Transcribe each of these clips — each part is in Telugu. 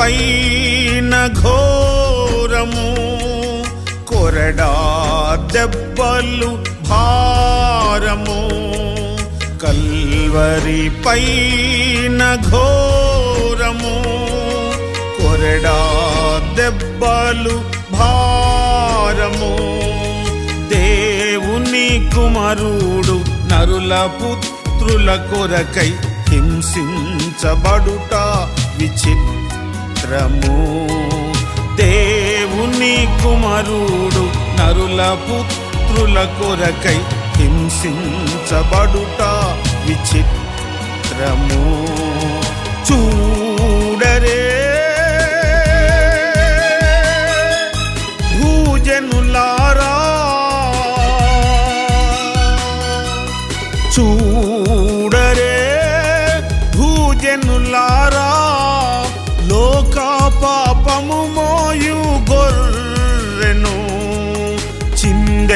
పైన ఘోరము కొరడా దెబ్బలు భారము. కల్వరి పైన ఘోరము కొరడా దెబ్బలు భారము. దేవుని కుమారుడు నరుల పుత్రుల కొరకై హింసించబడుట విచిత్రము దేవుని కుమారుడు నరుల పుత్రుల కొరకై హింసించబడుట విచిత్రము. చూడరే భూజనులారా. చూడరే భూజనులారా.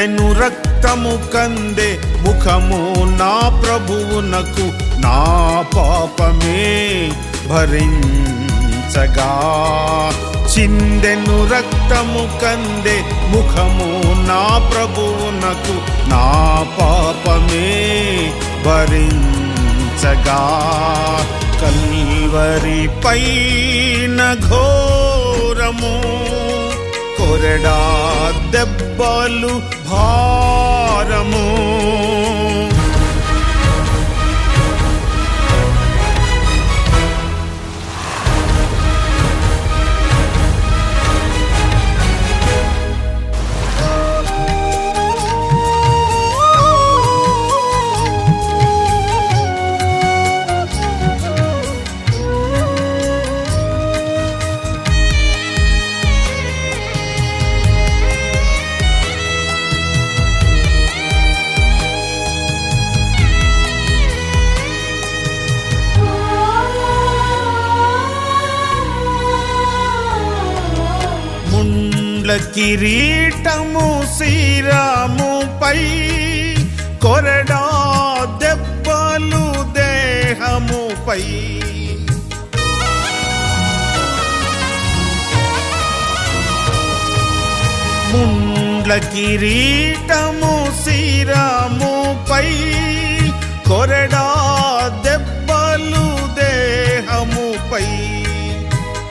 చిందెను రక్తము కందే ముఖము నా ప్రభువునకు నా పాపమే భరించగా. చిందెను రక్తము కందే ముఖము నా ప్రభువునకు నా పాపమే భరించగా. కల్వరి పైన ఘోరము కోరడా దెబ్బలు భారము. కిరీటము శ్రీరాముపై కొరడా దెబ్బలు దేహముపై ముండ్ల కిరీటము శ్రీరాముపై కొరడా దెబ్బలు దేహముపై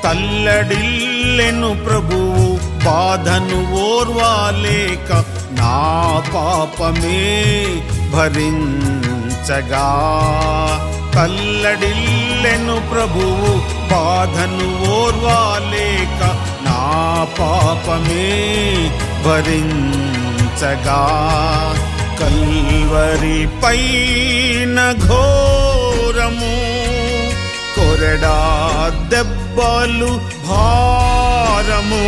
తల్లడిల్లెను ప్రభువు బాధను ఓర్వాలేక నా పాపమే భరించగా. తల్లడిల్లెను ప్రభువు బాధను ఓర్వాలేక నా పాపమే భరించగా. కల్వరి పైన ఘోరము కొరడా దెబ్బలు భారము.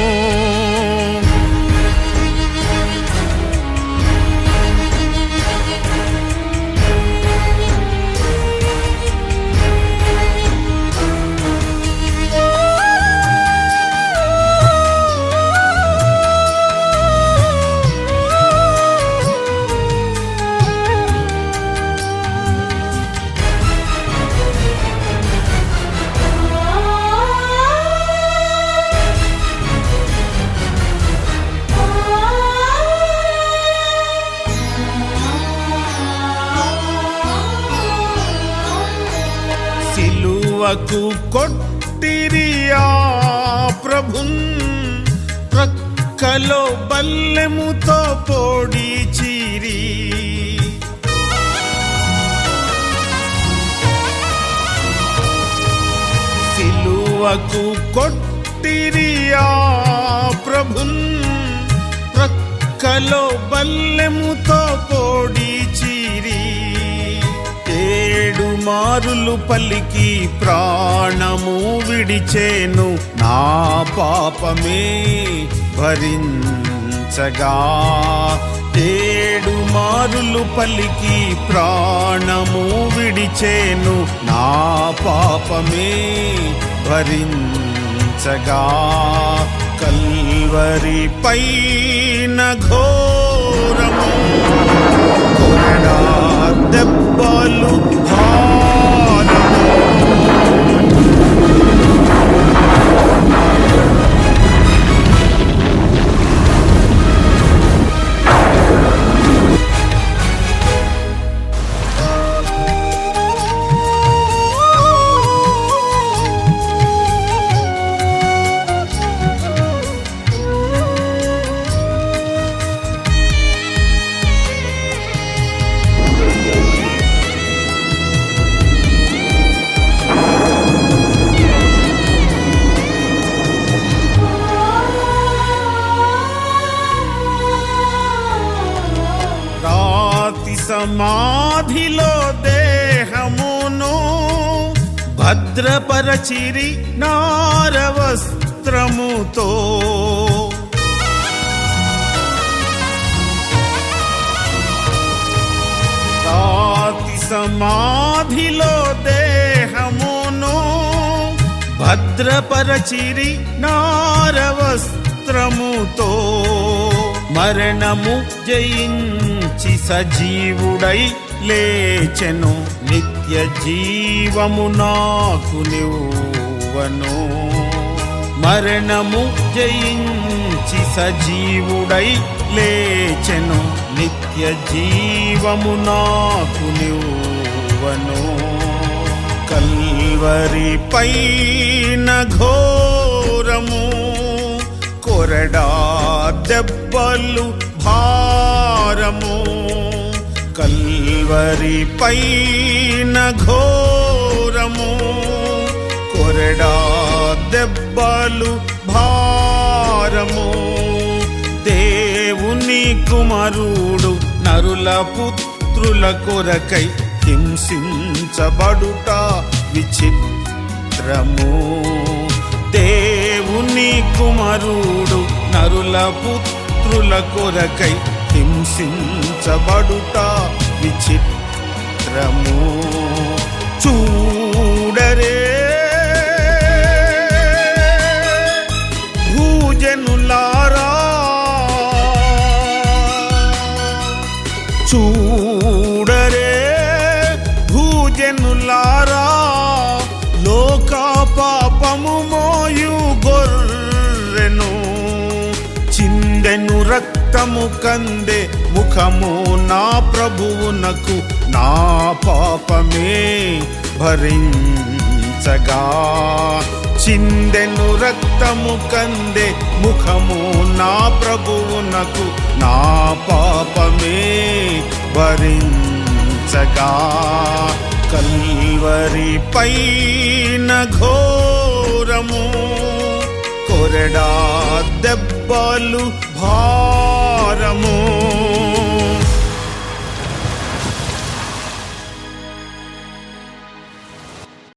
సిలువకు కొట్టిరియా ప్రభున్ ప్రక్కలో బల్లెముతో పొడి చీరి. సిలువకు కొట్టిరియా ప్రభున్ ప్రక్కలో బల్లెముతో పొడి మారులు పలికి ప్రాణము విడిచేను నా పాపమే భరించగా. ఏడు మారులు పలికి ప్రాణము విడిచేను నా పాపమే భరించగా. కల్వరి పైన ఘో సమాధిలో దేహమును భద్రపరచిరి నారవస్త్రముతో. రాతి సమాధిలో దేహమును భద్రపరచిరి నారవస్త్రముతో. మరణము జయించి సజీవుడై లేచెను. నిత్య జీవము నాకు నివ్వను. మరణము జయించి సజీవుడై లేచెను. నిత్య జీవము నాకు నివ్వను. కల్వరి పైన ఘోరము కొరడా దెబ్బలు భారము కల్వరి పైన ఘోరము కొరడా దెబ్బలు భారము దేవుని కుమారుడు నరుల పుత్రుల కొరకై హింసించబడుట విచిత్రము. దేవుని కుమారుడు నరుల పుత్రుల కొరకై హింసించబడుట విచిత్రము. చూడరే. భూజనులారా. చూడరే భూజనులారా. చిందెను రక్తము కందే ముఖము నా ప్రభువునకు నా పాపమే భరించగా. చిందెను రక్తము కందే ముఖము నా ప్రభువునకు నా పాపమే భరించగా. కల్వరి పైన ఘోరము కోరడా దెబ్బలు భారము.